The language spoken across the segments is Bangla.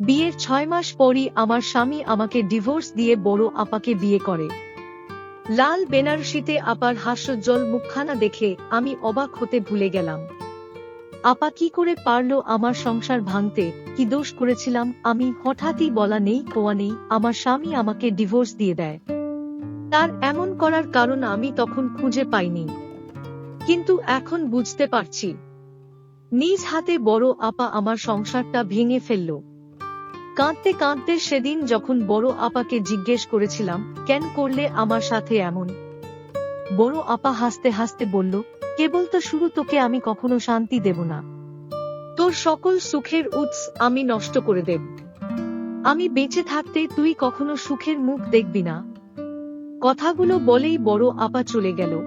বিয়ের ছয় মাস পরই আমার স্বামী আমাকে ডিভোর্স দিয়ে বড় আপাকে বিয়ে করে। লাল বেনারসিতে আপার হাস্যজ্জ্বল মুখখানা দেখে আমি অবাক হতে ভুলে গেলাম। আপা কি করে পারল আমার সংসার ভাঙতে, কি দোষ করেছিলাম আমি হঠাৎই বলা নেই, কোয়া নেই, আমার স্বামী আমাকে ডিভোর্স দিয়ে দেয়। তার এমন করার কারণ আমি তখন খুঁজে পাইনি। কিন্তু এখন বুঝতে পারছি। নিজ হাতে বড় আপা আমার সংসারটা ভেঙে ফেলল। কাঁদতে কাঁদতে সেদিন যখন বড় আপাকে জিজ্ঞেস করেছিলাম, কেন করলে আমার সাথে এমন? বড় আপা হাসতে হাসতে বলল, কেবল তো শুরু তোকে আমি কখনো শান্তি দেব না। তোর সকল সুখের উৎস আমি নষ্ট করে দেব। আমি বেঁচে থাকতে তুই কখনো সুখের মুখ দেখবি না। কথাগুলো বলেই বড় আপা চলে গেল।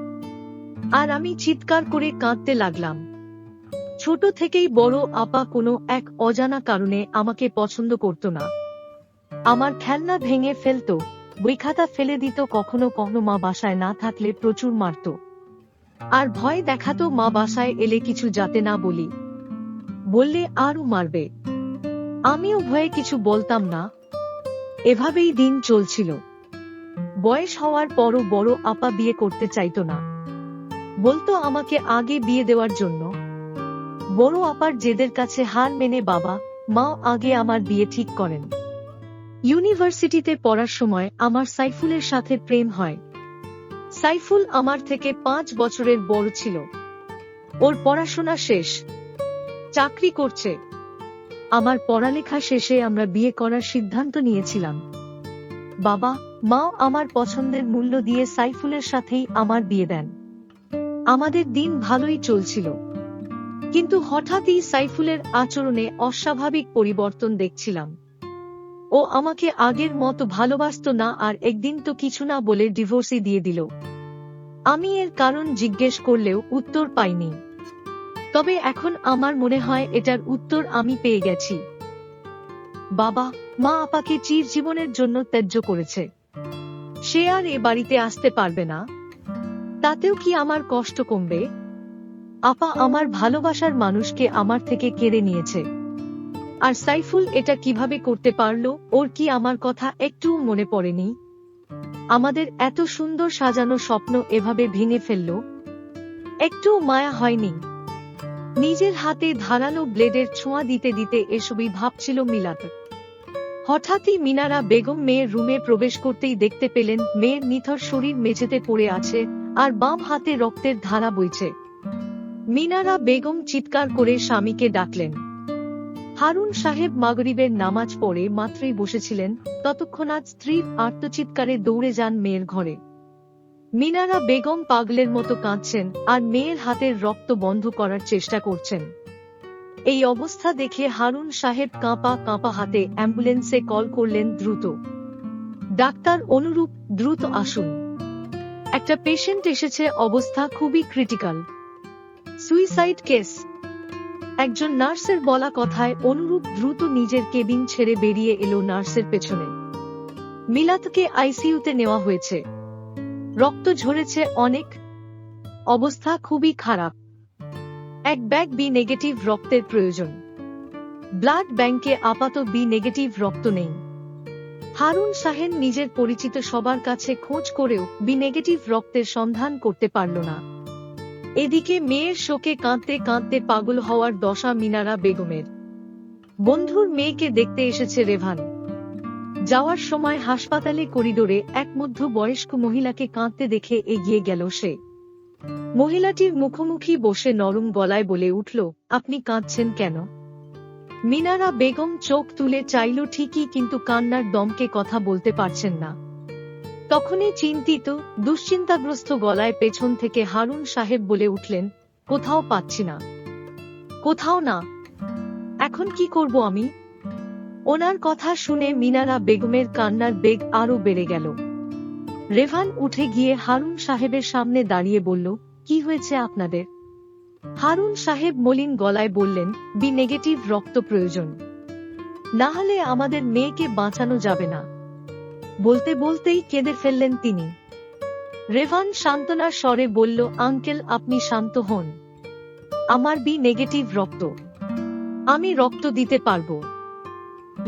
আর আমি চিৎকার করে কাঁদতে লাগলাম। ছোট থেকেই বড় আপা কোনো এক অজানা কারণে আমাকে পছন্দ করত না। আমার খেলনা ভেঙে ফেলতো, বই খাতা ফেলে দিত, কখনো কখনো মা বাসায় না থাকলে প্রচুর মারত। আর ভয় দেখাতো মা বাসায় এলে কিছু যাতে না বলি। বললে আরও মারবে। আমিও ভয়ে কিছু বলতাম না। এভাবেই দিন চলছিল। বয়স হওয়ার পরও বড় আপা বিয়ে করতে চাইতো না। বলতো আমাকে আগে বিয়ে দেওয়ার জন্য। বড় আপার জেদের কাছে হার মেনে বাবা, মা আগে আমার বিয়ে ঠিক করেন। ইউনিভার্সিটিতে পড়ার সময় আমার সাইফুলের সাথে প্রেম হয়। সাইফুল আমার থেকে পাঁচ বছরের বড় ছিল। ওর পড়াশোনা শেষ। চাকরি করছে। আমার পড়ালেখা শেষে আমরা বিয়ে করার সিদ্ধান্ত নিয়েছিলাম। বাবা মাও আমার পছন্দের মূল্য দিয়ে সাইফুলের সাথেই আমার বিয়ে দেন। আমাদের দিন ভালোই চলছিল। কিন্তু হঠাৎই সাইফুলের আচরণে অস্বাভাবিক পরিবর্তন দেখছিলাম। ও আমাকে আগের মতো ভালোবাসত না আর একদিন তো কিছু না বলে ডিভোর্সই দিয়ে দিল। আমি এর কারণ জিজ্ঞেস করলেও উত্তর পাইনি। তবে এখন আমার মনে হয় এটার উত্তর আমি পেয়ে গেছি। বাবা, মা আপাকে চির জীবনের জন্য ত্যায্য করেছে। সে আর এ বাড়িতে আসতে পারবে না। তাতেও কি আমার কষ্ট কমবে? আপা আমার ভালোবাসার মানুষকে আমার থেকে কেড়ে নিয়েছে। আর সাইফুল এটা কীভাবে করতে পারল, ওর কি আমার কথা একটুও মনে পড়েনি? আমাদের এত সুন্দর সাজানো স্বপ্ন এভাবে ভেঙে ফেলল। একটুও মায়া হয়নি। নিজের হাতে ধারালো ব্লেডের ছোঁয়া দিতে দিতে এসবই ভাবছিল মিলাত। হঠাৎই মিনারা বেগম মেয়ের রুমে প্রবেশ করতেই দেখতে পেলেন, মেয়ের নিথর শরীর মেঝেতে পড়ে আছে, আর বাম হাতে রক্তের ধারা বইছে। মিনারা বেগম চিৎকার করে স্বামীকে ডাকলেন। হারুন সাহেব মাগরিবের নামাজ পড়ে মাত্রই বসেছিলেন, ততক্ষণাৎ স্ত্রীর আর্তচিৎকারে দৌড়ে যান মেয়ের ঘরে। মিনারা বেগম পাগলের মতো কাঁদছেন আর মেয়ের হাতের রক্ত বন্ধ করার চেষ্টা করছেন। এই অবস্থা দেখে হারুন সাহেব কাঁপা কাঁপা হাতে অ্যাম্বুলেন্সে কল করলেন দ্রুত। ডাক্তার অনুরূপ, দ্রুত আসুন। একটা পেশেন্ট এসেছে, অবস্থা খুবই ক্রিটিক্যাল। Suicide case. একজন নার্সের বলা কথায় অনুরূপ দ্রুত নিজের কেবিন ছেড়ে বেরিয়ে এলো নার্সের পেছনে। মিলাতকে আইসিইউতে নেওয়া হয়েছে। রক্ত ঝরেছে অনেক। অবস্থা খুবই খারাপ। এক ব্যাগ বি নেগেটিভ রক্তের প্রয়োজন। ব্লাড ব্যাংকে আপাত বি নেগেটিভ রক্ত নেই। হারুন সাহেন নিজের পরিচিত সবার কাছে খোঁজ করেও বি নেগেটিভ রক্তের সন্ধান করতে পারল না। এদিকে মেয়ের শোকে কাঁদতে কাঁদতে পাগল হওয়ার দশা মিনারা বেগমের। বন্ধুর মেয়েকে দেখতে এসেছে রেভান। যাওয়ার সময় হাসপাতালে করিডোরে এক মধ্য বয়স্ক মহিলাকে কাঁদতে দেখে এগিয়ে গেল সে। মহিলাটির মুখোমুখি বসে নরম গলায় বলে উঠল, আপনি কাঁদছেন কেন? মিনারা বেগম চোখ তুলে চাইল, ঠিকই, কিন্তু কান্নার দমকে কথা বলতে পারছেন না। তখনই চিন্তিত, দুশ্চিন্তাগ্রস্ত গলায় পেছন থেকে হারুন সাহেব বলে উঠলেন, কোথাও পাচ্ছি না। কোথাও না। এখন কি করব আমি? ওনার কথা শুনে মিনারা বেগমের কান্নার বেগ আরও বেড়ে গেল। রেভান উঠে গিয়ে হারুন সাহেবের সামনে দাঁড়িয়ে বলল, কি হয়েছে আপনাদের? হারুন সাহেব মলিন গলায় বললেন, বি নেগেটিভ রক্ত প্রয়োজন। না হলে আমাদের মেয়েকে বাঁচানো যাবে না। বলতে বলতেই কেঁদে ফেললেন তিনি। রেভান সান্ত্বনার স্বরে বলল, আঙ্কেল, আপনি শান্ত হন। আমার বি নেগেটিভ রক্ত। আমি রক্ত দিতে পারব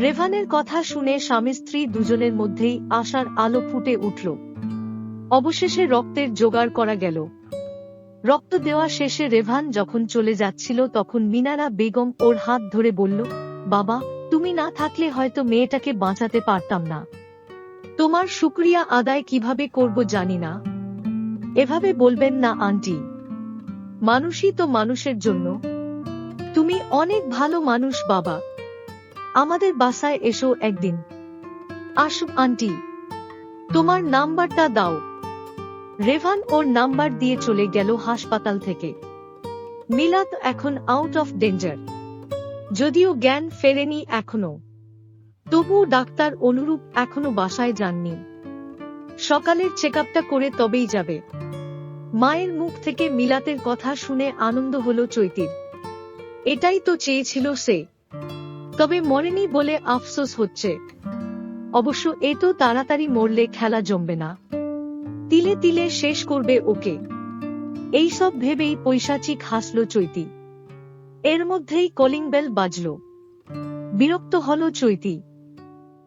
রেভানের কথা শুনে স্বামী স্ত্রী দুজনের মধ্যেই আশার আলো ফুটে উঠল। অবশেষে রক্তের জোগাড় করা গেল। রক্ত দেওয়া শেষে রেভান যখন চলে যাচ্ছিল, তখন মিনারা বেগম ওর হাত ধরে বলল, বাবা, তুমি না থাকলে হয়তো মেয়েটাকে বাঁচাতে পারতাম না। তোমার শুক্রিয়া আদায় কীভাবে করব জানি না। এভাবে বলবেন না, আন্টি। মানুষই তো মানুষের জন্য। তুমি অনেক ভালো মানুষ, বাবা। আমাদের বাসায় এসো একদিন। আসুক, আন্টি। তোমার নাম্বারটা দাও। রেভান ওর নাম্বার দিয়ে চলে গেল হাসপাতাল থেকে। মিলাত এখন আউট অফ ডেঞ্জার যদিও জ্ঞান ফেরেনি এখনও। তবুও ডাক্তার অনুরূপ এখনও বাসায় যাননি। সকালের চেকআপটা করে তবেই যাবে। মায়ের মুখ থেকে মিলাতের কথা শুনে আনন্দ হলো চৈতির। এটাই তো চেয়েছিল সে। তবে মরেনি বলে আফসোস হচ্ছে। অবশ্য এ তো তাড়াতাড়ি মরলে খেলা জমবে না। তিলে তিলে শেষ করবে ওকে। এইসব ভেবেই পৈশাচিক হাসল চৈতি। এর মধ্যেই কলিং বেল বাজল। বিরক্ত হল চৈতি।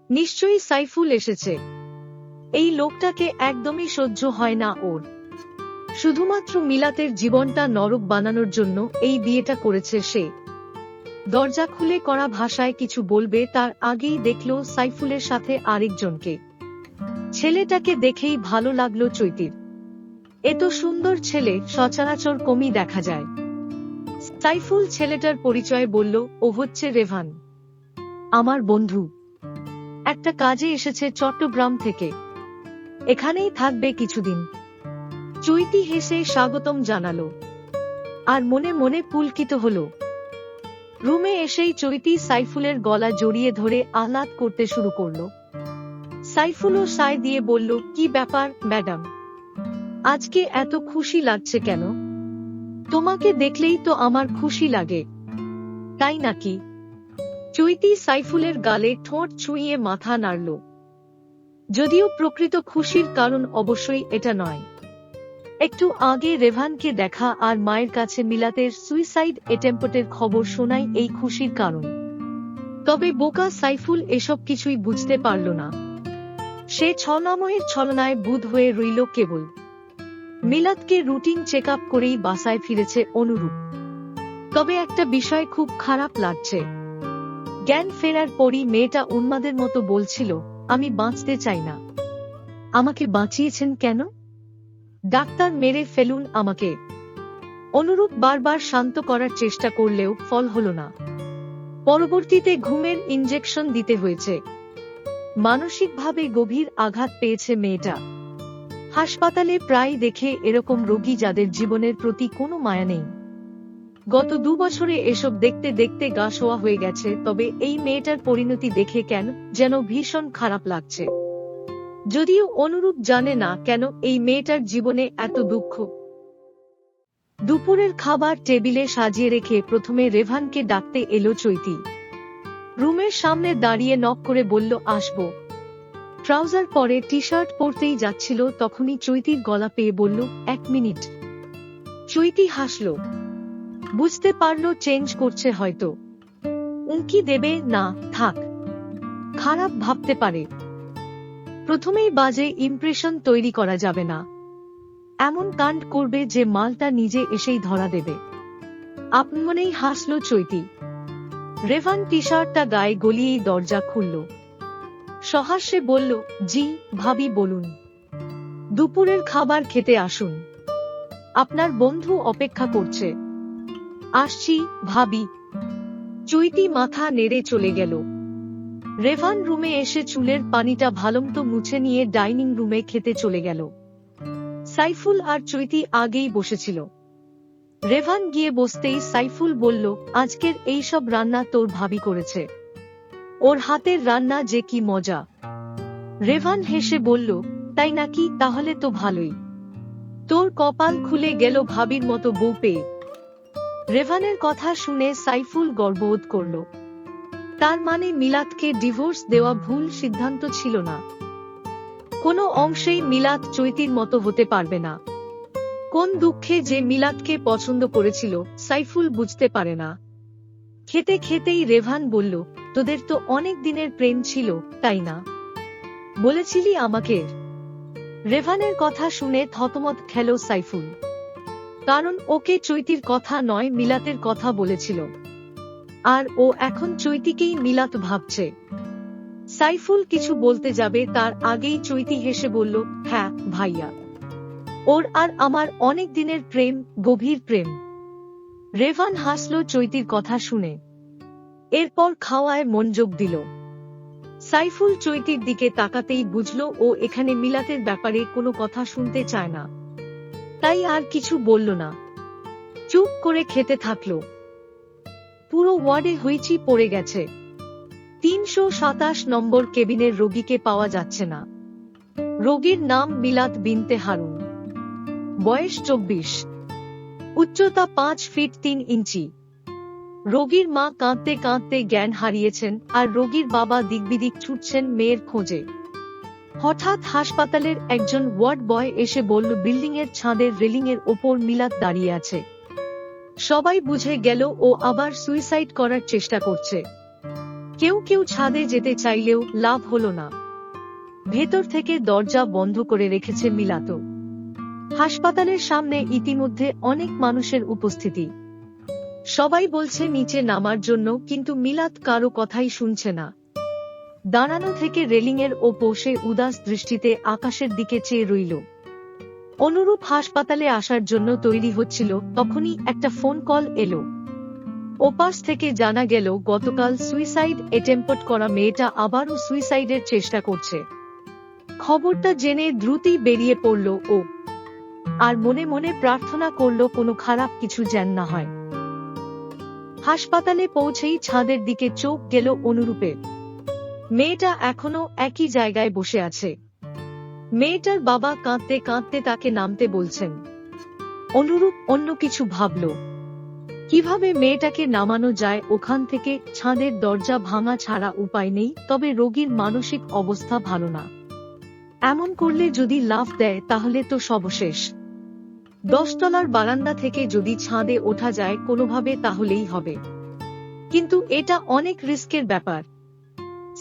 নিশ্চয়ই সাইফুল এসেছে। এই লোকটাকে একদমই সহ্য হয় না ওর। শুধুমাত্র মিলাতের জীবনটা নরক বানানোর জন্য এই বিয়েটা করেছে সে। দরজা খুলে করা ভাষায় কিছু বলবে তার আগেই দেখল সাইফুলের সাথে আরেকজনকে। ছেলেটাকে দেখেই ভালো লাগল চৈতির। এত সুন্দর ছেলে, সচরাচর কমই দেখা যায়। সাইফুল ছেলেটার পরিচয় বলল, ও হচ্ছে রেভান। আমার বন্ধু। একটা কাজে এসেছে চট্টগ্রাম থেকে। এখানেই থাকবে কিছুদিন। চৈতি হেসে স্বাগতম জানালো। আর মনে মনে পুলকিত হলো। রুমে এসেই চৈতি সাইফুলের গলা জড়িয়ে ধরে আহ্লাদ করতে শুরু করল। সাইফুলও সায় দিয়ে বলল, কি ব্যাপার, ম্যাডাম? আজকে এত খুশি লাগছে কেন? তোমাকে দেখলেই তো আমার খুশি লাগে। তাই নাকি? চৈতি সাইফুলের গালে ঠোঁট ছুঁয়ে মাথা নাড়ল। যদিও প্রকৃত খুশির কারণ অবশ্যই এটা নয়। একটু আগে রেভানকে দেখা আর মায়ের কাছে মিলাতের সুইসাইড এটেম্পটের খবর শোনাই এই খুশির কারণ। তবে বোকা সাইফুল এসব কিছুই বুঝতে পারল না। সে ছনাময়ের ছলনায় বুধ হয়ে রইল কেবল। মিলাদকে রুটিন চেক আপ করেই বাসায় ফিরেছে অনুরূপ। তবে একটা বিষয় খুব খারাপ লাগছে। জ্ঞান ফেরার পরই মেয়েটা উন্মাদের মতো বলছিল, আমি বাঁচতে চাই না। আমাকে বাঁচিয়েছেন কেন? ডাক্তার মেরে ফেলুন আমাকে। অনুরূপ বারবার শান্ত করার চেষ্টা করলেও ফল হল না। পরবর্তীতে ঘুমের ইঞ্জেকশন দিতে হয়েছে। মানসিকভাবে গভীর আঘাত পেয়েছে মেয়েটা। হাসপাতালে প্রায় দেখে এরকম রোগী যাদের জীবনের প্রতি কোনো মায়া নেই। গত দু বছরে এসব দেখতে দেখতে গা শোয়া হয়ে গেছে, তবে এই মেয়েটার পরিণতি দেখে কেন যেন ভীষণ খারাপ লাগছে। যদিও অনুরূপ জানে না কেন এই মেয়েটার জীবনে এত দুঃখ। দুপুরের খাবার টেবিলে সাজিয়ে রেখে প্রথমে রেভানকে ডাকতে এলো চৈতি। রুমের সামনে দাঁড়িয়ে নক করে বলল, আসব। ট্রাউজার পরে টি শার্ট পরতেই যাচ্ছিল, তখনই চৈতির গলা পেয়ে বলল, এক মিনিট। চৈতি হাসল বুঝতে পারল চেঞ্জ করছে হয়তো। উঙ্কি দেবে, না, থাক। খারাপ ভাবতে পারে। প্রথমেই বাজে ইমপ্রেশন তৈরি করা যাবে না। এমন কাণ্ড করবে যে মালটা নিজে এসেই ধরা দেবে। আপমনেই হাসল চৈতি। রেভান টি শার্টটা গায়ে গলিয়েই দরজা খুলল। সহাস্যে বলল, জি, ভাবি, বলুন। দুপুরের খাবার খেতে আসুন। আপনার বন্ধু অপেক্ষা করছে। আসছি, ভাবি। চৈতি মাথা নেড়ে চলে গেল। রেভান রুমে এসে চুলের পানিটা ভালমতো মুছে নিয়ে ডাইনিং রুমে খেতে চলে গেল। সাইফুল আর চৈতি আগেই বসেছিল। রেভান গিয়ে বসতেই সাইফুল বলল, আজকের এই সব রান্না তোর ভাবি করেছে। ওর হাতের রান্না যে কি মজা। রেভান হেসে বলল, তাই নাকি? তাহলে তো ভালোই। তোর কপাল খুলে গেল ভাবির মতো বউ পেয়ে। রেভানের কথা শুনে সাইফুল গর্ববোধ করল। তার মানে মিলাদকে ডিভোর্স দেওয়া ভুল সিদ্ধান্ত ছিল না। কোনো অংশেই মিলাদ চৈতির মতো হতে পারবে না। কোন দুঃখে যে মিলাদকে পছন্দ করেছিল, সাইফুল বুঝতে পারে না। খেতে খেতেই রেভান বলল, তোদের তো অনেক দিনের প্রেম ছিল, তাই না? বলেছিলি আমাকে? রেভানের কথা শুনে থতমত খেল সাইফুল। কারণ ওকে চৈতির কথা নয়, মিলাতের কথা বলেছিল। আর ও এখন চৈতিকেই মিলাত ভাবছে। সাইফুল কিছু বলতে যাবে, তার আগেই চৈতি হেসে বলল হ্যাঁ ভাইয়া। ওর আর আমার অনেক দিনের প্রেম, গভীর প্রেম। রেভান হাসল চৈতির কথা শুনে। এরপর খাওয়ায় মনযোগ দিল। সাইফুল চৈতির দিকে তাকাতেই বুঝল, ও এখানে মিলাতের ব্যাপারে কোনো কথা শুনতে চায় না। তাই আর কিছু বলল না। চুপ করে খেতে থাকল। পুরো ওয়ার্ডে হইচি পড়ে গেছে। তিনশো সাতাশ নম্বর কেবিনের রোগীকে পাওয়া যাচ্ছে না। রোগীর নাম মিলাত বিনতে হারুন। বয়স চব্বিশ। উচ্চতা পাঁচ ফিট তিন ইঞ্চি। রোগীর মা কাঁদতে কাঁদতে জ্ঞান হারিয়েছেন আর রোগীর বাবা দিকবিদিক ছুটছেন মেয়ের খোঁজে। হঠাৎ হাসপাতালের একজন ওয়ার্ড বয় এসে বলল বিল্ডিং এর ছাদের রেলিং এর ওপর মিলাত দাঁড়িয়ে আছে। সবাই বুঝে গেল, ও আবার সুইসাইড করার চেষ্টা করছে। কেউ কেউ ছাদে যেতে চাইলেও লাভ হলো না। ভেতর থেকে দরজা বন্ধ করে রেখেছে মিলাত। হাসপাতালের সামনে ইতিমধ্যে অনেক মানুষের উপস্থিতি। সবাই বলছে, নিচে নামার জন্য। কিন্তু মিলাত কারও কথাই শুনছে না। দাঁড়ানো থেকে রেলিংয়ের ও পোষে উদাস দৃষ্টিতে আকাশের দিকে চেয়ে রইল। অনুরূপ হাসপাতালে আসার জন্য তৈরি হচ্ছিল তখনই একটা ফোন কল এলো। ওপাশ থেকে জানা গেল, গতকাল সুইসাইড এটেম্পট করা মেয়েটা আবারও সুইসাইডের চেষ্টা করছে। খবরটা জেনে দ্রুতই বেরিয়ে পড়ল ও আর মনে মনে প্রার্থনা করল কোনো খারাপ কিছু যেন না হয়। হাসপাতালে পৌঁছেই ছাদের দিকে চোখ গেল অনুরূপের। মেয়েটা এখনও একই জায়গায় বসে আছে। মেয়েটার বাবা কাঁদতে কাঁদতে তাকে নামতে বলছেন। অনুরূপ অন্য কিছু ভাবল। কীভাবে মেয়েটাকে নামানো যায় ওখান থেকে ছাদের দরজা ভাঙা ছাড়া উপায় নেই, তবে রোগীর মানসিক অবস্থা ভালো না। এমন করলে যদি লাভ দেয়, তাহলে তো সবশেষ দশতলার বারান্দা থেকে যদি ছাদে ওঠা যায়, কোনোভাবে তাহলেই হবে। কিন্তু এটা অনেক রিস্কের ব্যাপার।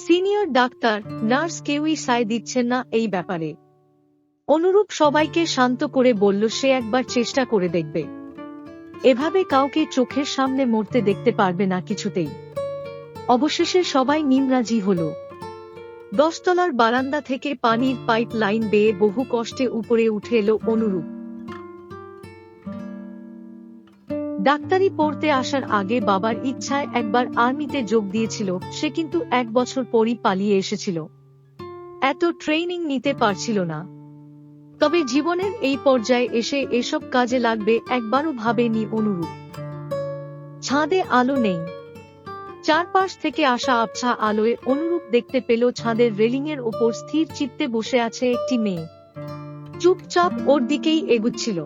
সিনিয়র ডাক্তার, নার্স কেউই সায় দিচ্ছেন না এই ব্যাপারে। অনুরূপ সবাইকে শান্ত করে বলল, সে একবার চেষ্টা করে দেখবে। এভাবে কাউকে চোখের সামনে মরতে দেখতে পারবে না কিছুতেই। অবশেষে সবাই নিমরাজি হল। দশতলার বারান্দা থেকে পানির পাইপ লাইন বেয়ে বহু কষ্টে উপরে উঠে এলো অনুরূপ। ডাক্তারি পড়তে আসার আগে বাবার ইচ্ছায় একবার আর্মিতে যোগ দিয়েছিল, সে কিন্তু এক বছর পরই পালিয়ে এসেছিল। এত ট্রেনিং নিতে পারছিল না। তবে জীবনের এই পর্যায়ে এসে এসব কাজে লাগবে একবারও ভাবেনি অনুরূপ। ছাদে আলো নেই। চারপাশ থেকে আসা আবছা আলোয় অনুরূপ দেখতে পেল ছাদের রেলিংয়ের ওপর স্থির চিত্তে বসে আছে একটি মেয়ে। চুপচাপ ওর দিকেই এগুচ্ছিল।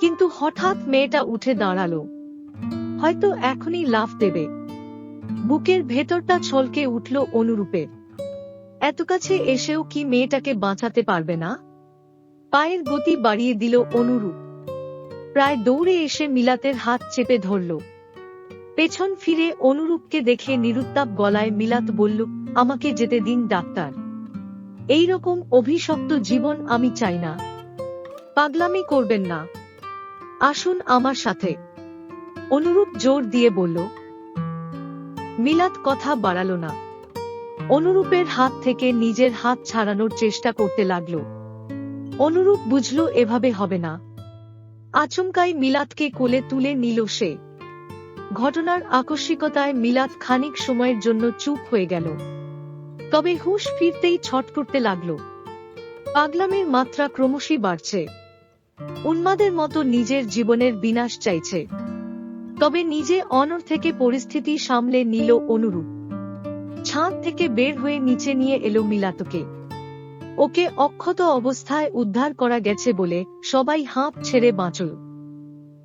কিন্তু হঠাৎ মেয়েটা উঠে দাঁড়াল। হয়তো এখনই লাফ দেবে। বুকের ভেতরটা ছলকে উঠল অনুরূপের এত কাছে এসেও কি মেয়েটাকে বাঁচাতে পারবে না? পায়ের গতি বাড়িয়ে দিল অনুরূপ। প্রায় দৌড়ে এসে মিলাতের হাত চেপে ধরল। পেছন ফিরে অনুরূপকে দেখে নিরুত্তাপ গলায় মিলাত বলল, আমাকে যেতে দিন, ডাক্তার। এই রকম অভিশপ্ত জীবন আমি চাই না। পাগলামি করবেন না। আসুন আমার সাথে। অনুরূপ জোর দিয়ে বলল মিলাত কথা বাড়াল না। অনুরূপের হাত থেকে নিজের হাত ছাড়ানোর চেষ্টা করতে লাগল। অনুরূপ বুঝল এভাবে হবে না। আচমকাই মিলাদকে কোলে তুলে নিল সে। ঘটনার আকস্মিকতায় মিলাদ খানিক সময়ের জন্য চুপ হয়ে গেল। তবে হুশ ফিরতেই ছট করতে লাগল। পাগলামের মাত্রা ক্রমশই বাড়ছে। উন্মাদের মতো নিজের জীবনের বিনাশ চাইছে। তবে নিজে অনর থেকে পরিস্থিতি সামলে নিল অনুরূপ। ছাদ থেকে বের হয়ে নিচে নিয়ে এলো মিলাতকে। ওকে অক্ষত অবস্থায় উদ্ধার করা গেছে বলে সবাই হাঁপ ছেড়ে বাঁচল।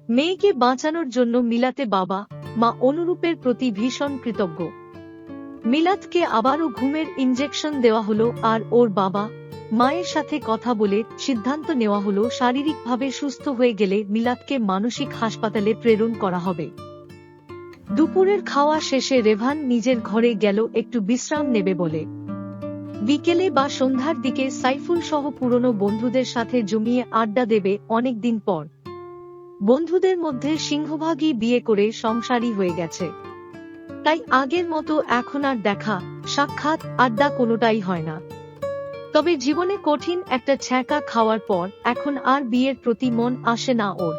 মেয়েকে বাঁচানোর জন্য মিলাতে বাবা, মা অনুরূপের প্রতি ভীষণ কৃতজ্ঞ। মিলাতকে আবারও ঘুমের ইঞ্জেকশন দেওয়া হলো আর ওর বাবা মায়ের সাথে কথা বলে সিদ্ধান্ত নেওয়া হলো, শারীরিকভাবে সুস্থ হয়ে গেলে মিলাদকে মানসিক হাসপাতালে প্রেরণ করা হবে। দুপুরের খাওয়া শেষে রেভান নিজের ঘরে গেল, একটু বিশ্রাম নেবে বলে। বিকেলে বা সন্ধ্যার দিকে সাইফুল সহ পুরনো বন্ধুদের সাথে জমিয়ে আড্ডা দেবে অনেকদিন পর। বন্ধুদের মধ্যে সিংহভাগই বিয়ে করে সংসারী হয়ে গেছে। তাই আগের মতো এখন আর দেখা, সাক্ষাৎ, আড্ডা কোনোটাই হয় না। তবে জীবনে কঠিন একটা ছ্যাঁকা খাওয়ার পর এখন আর বিয়ের প্রতি মন আসে না ওর।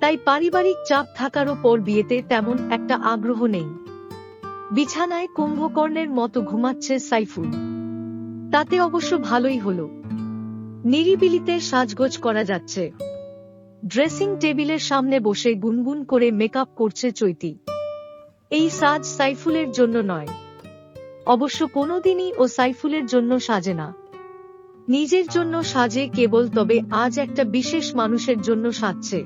তাই পারিবারিক চাপ থাকারও পর বিয়েতে তেমন একটা আগ্রহ নেই। বিছানায় কুম্ভকর্ণের মতো ঘুমাচ্ছে সাইফুল। তাতে অবশ্য ভালোই হলো। নিরিবিলিতে সাজগোজ করা যাচ্ছে। ড্রেসিং টেবিলের সামনে বসে গুনগুন করে মেকআপ করছে চৈতি। এই সাজ সাইফুলের জন্য নয়। অবশ্য কোনোদিনই ও সাইফুলের জন্য সাজে না। নিজের জন্য সাজে কেবল তবে আজ একটা বিশেষ মানুষের জন্য সাজছে।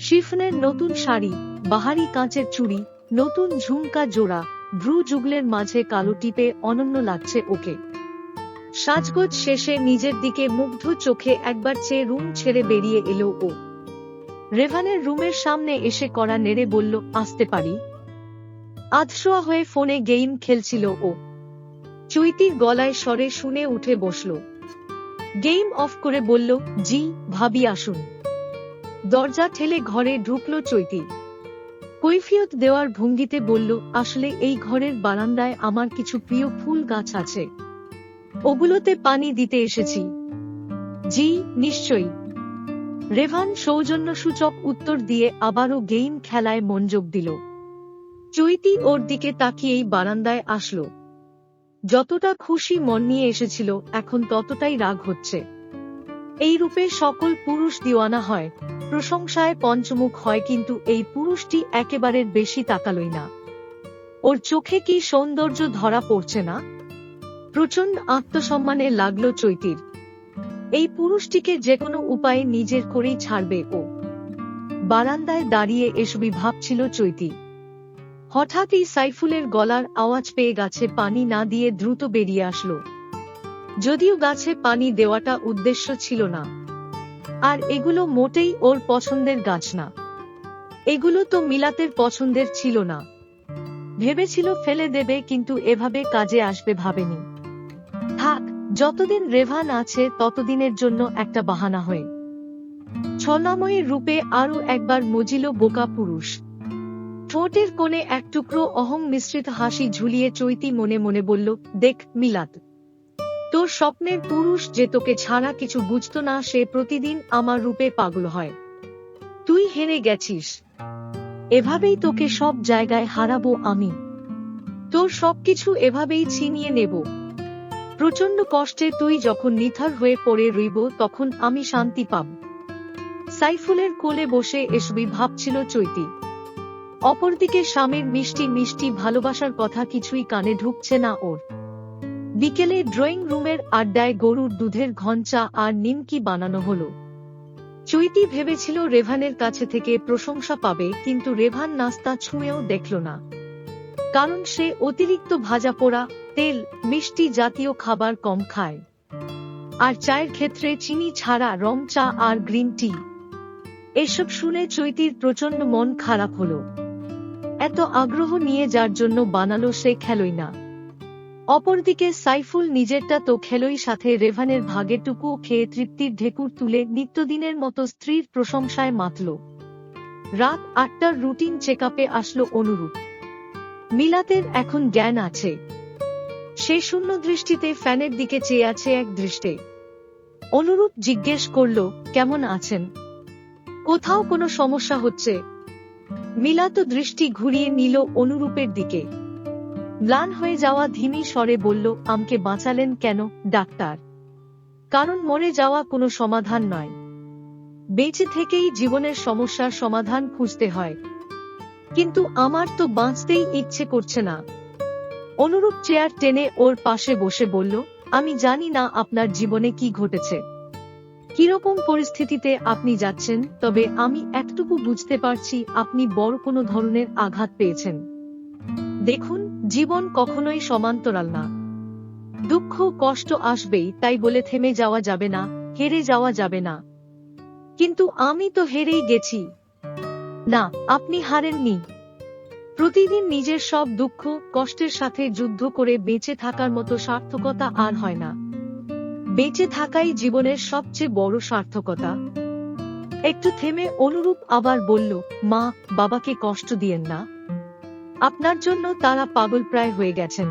শিফনের নতুন শাড়ি, বাহারি কাঁচের চুড়ি, নতুন ঝুমকা জোড়া, ভ্রু যুগলের মাঝে কালো টিপে অনন্য লাগছে ওকে। সাজগোজ শেষে নিজের দিকে মুগ্ধ চোখে একবার চেয়ে রুম ছেড়ে বেরিয়ে এলো ও। রেভানের রুমের সামনে এসে করা নেড়ে বলল, আসতে পারি? আধশোয়া হয়ে ফোনে গেম খেলছিল ও। চৈতির গলায় স্বরে শুনে উঠে বসল। গেম অফ করে বলল, জি, ভাবি, আসুন। দরজা ঠেলে ঘরে ঢুকলো চৈতি। কৈফিয়ত দেওয়ার ভঙ্গিতে বলল, আসলে এই ঘরের বারান্দায় আমার কিছু প্রিয় ফুল গাছ আছে। ওগুলোতে পানি দিতে এসেছি। জি, নিশ্চয়ই। রেভান সৌজন্য সূচক উত্তর দিয়ে আবারও গেম খেলায় মনোযোগ দিল। চৈতি ওর দিকে তাকিয়েই বারান্দায় আসলো। যতটা খুশি মন নিয়ে এসেছিল, এখন ততটাই রাগ হচ্ছে। এই রূপে সকল পুরুষ দিওয়ানা হয়, প্রশংসায় পঞ্চমুখ হয়, কিন্তু এই পুরুষটি একেবারে বেশি তাকালই না। ওর চোখে কি সৌন্দর্য ধরা পড়ছে না? প্রচণ্ড আত্মসম্মানে লাগল চৈতির। এই পুরুষটিকে যে কোনো উপায়ে নিজের করেই ছাড়বে ও। বারান্দায় দাঁড়িয়ে এসবই ভাবছিল চৈতি। হঠাৎই সাইফুলের গলার আওয়াজ পেয়ে গাছে পানি না দিয়ে দ্রুত বেরিয়ে আসলো। যদিও গাছে পানি দেওয়াটা উদ্দেশ্য ছিল না। আর এগুলো মোটেই ওর পছন্দের গাছ না। এগুলো তো মিলাতের পছন্দের ছিল না। ভেবেছিল ফেলে দেবে কিন্তু এভাবে কাজে আসবে ভাবেনি। থাক, যতদিন রেভান আছে ততদিনের জন্য একটা বাহানা হয়ে। ছলনাময়ীর রূপে আরও একবার মজিল বোকা পুরুষ। ঠোঁটের কোণে এক টুকরো অহং মিশ্রিত হাসি ঝুলিয়ে চৈতি মনে মনে বলল, দেখ মিলাত তোর স্বপ্নের পুরুষ যে তোকে ছাড়া কিছু বুঝতো না, সে প্রতিদিন আমার রূপে পাগল হয়। তুই হেরে গেছিস। এভাবেই তোকে সব জায়গায় হারাবো আমি। তোর সবকিছু এভাবেই ছিনিয়ে নেব। প্রচণ্ড কষ্টে তুই যখন নিথার হয়ে পড়ে রইব, তখন আমি শান্তি পাব। সাইফুলের কোলে বসে এসবই ভাবছিল চৈতি। অপরদিকে স্বামীর মিষ্টি মিষ্টি ভালোবাসার কথা কিছুই কানে ঢুকছে না ওর। বিকেলে ড্রয়িং রুমের আড্ডায় গরুর দুধের ঘঞ্চা আর নিমকি বানানো হলো। চৈতি ভেবেছিল রেভানের কাছে থেকে প্রশংসা পাবে, কিন্তু রেভান নাস্তা ছুঁয়েও দেখল না। কারণ সে অতিরিক্ত ভাজা পোড়া, তেল, মিষ্টি জাতীয় খাবার কম খায়। আর চায়ের ক্ষেত্রে চিনি ছাড়া রং চা আর গ্রিন টি। এসব শুনে চৈতির প্রচণ্ড মন খারাপ হলো। এত আগ্রহ নিয়ে যার জন্য বানালো সে খেলই না। অপরদিকে সাইফুল নিজেরটা তো খেলই, সাথে রেভানের ভাগেরটুকু খেয়ে তৃপ্তির ঢেকুর তুলে নিত্যদিনের মতো স্ত্রীর প্রশংসায় মাতল। রাত আটটার রুটিন চেকআপে আসলো অনুরূপ। মিলাতের এখন জ্ঞান আছে। সে শূন্য দৃষ্টিতে ফ্যানের দিকে চেয়ে আছে এক দৃষ্টে। অনুরূপ জিজ্ঞেস করল, কেমন আছেন? কোথাও কোনো সমস্যা হচ্ছে? মিলাত দৃষ্টি ঘুরিয়ে নিল অনুরূপের দিকে। ম্লান হয়ে যাওয়া ধিমি স্বরে বলল, আমকে বাঁচালেন কেন, ডাক্তার? কারণ মরে যাওয়া কোনো সমাধান নয়। বেঁচে থেকেই জীবনের সমস্যার সমাধান খুঁজতে হয়। কিন্তু আমার তো বাঁচতেই ইচ্ছে করছে না। অনুরূপ চেয়ার টেনে ওর পাশে বসে বলল, আমি জানি না আপনার জীবনে কি ঘটেছে। কীরকম পরিস্থিতিতে আপনি যাচ্ছেন? তবে আমি একটুকু বুঝতে পারছি আপনি বড় কোনো ধরনের আঘাত পেয়েছেন। দেখুন, জীবন কখনোই সমান্তরাল না। দুঃখ, কষ্ট আসবেই, তাই বলে থেমে যাওয়া যাবে না, হেরে যাওয়া যাবে না। কিন্তু আমি তো হেরেই গেছি। না, আপনি হারেননি। প্রতিদিন নিজের সব দুঃখ, কষ্টের সাথে যুদ্ধ করে বেঁচে থাকার মতো সার্থকতা আর হয় না। বেঁচে থাকাই জীবনের সবচেয়ে বড় সার্থকতা। একটু থেমে অনুরূপ আবার বলল, মা, বাবাকে কষ্ট দিয়েন না। আপনার জন্য তারা পাগল প্রায় হয়ে গেছেন।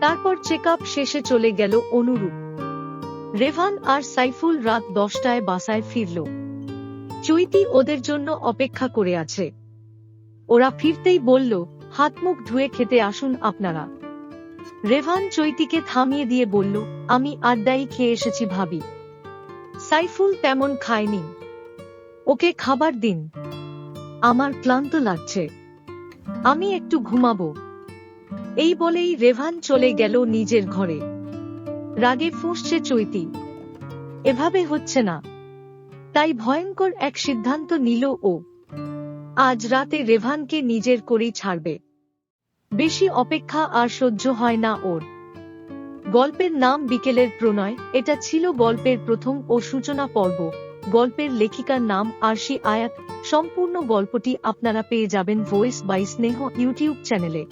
তারপর চেক শেষে চলে গেল অনুরূপ। রেভান আর সাইফুল রাত দশটায় বাসায় ফিরল। চৈতি ওদের জন্য অপেক্ষা করে আছে। ওরা ফিরতেই বলল, হাত মুখ ধুয়ে খেতে আসুন আপনারা। রেভান চৈতিকে থামিয়ে দিয়ে বলল, আমি আড্ডাই খেয়ে এসেছি ভাবি। সাইফুল তেমন খায়নি। ওকে খাবার দিন। আমার ক্লান্ত লাগছে। আমি একটু ঘুমাবো। এই বলেই রেভান চলে গেল নিজের ঘরে। রাগে ফুঁসছে চৈতি। এভাবে হচ্ছে না। তাই ভয়ঙ্কর এক সিদ্ধান্ত নিল ও। আজ রাতে রেভানকে নিজের করেই ছাড়বে। বেশি অপেক্ষা আর সহ্য হয় না ওর। গল্পের নাম বিকেলের প্রণয়, এটা ছিল গল্পের প্রথম ও সূচনা পর্ব। গল্পের লেখিকার নাম আরশি আয়াত। সম্পূর্ণ গল্পটি আপনারা পেয়ে যাবেন ভয়েস বাই স্নেহ ইউটিউব চ্যানেলে।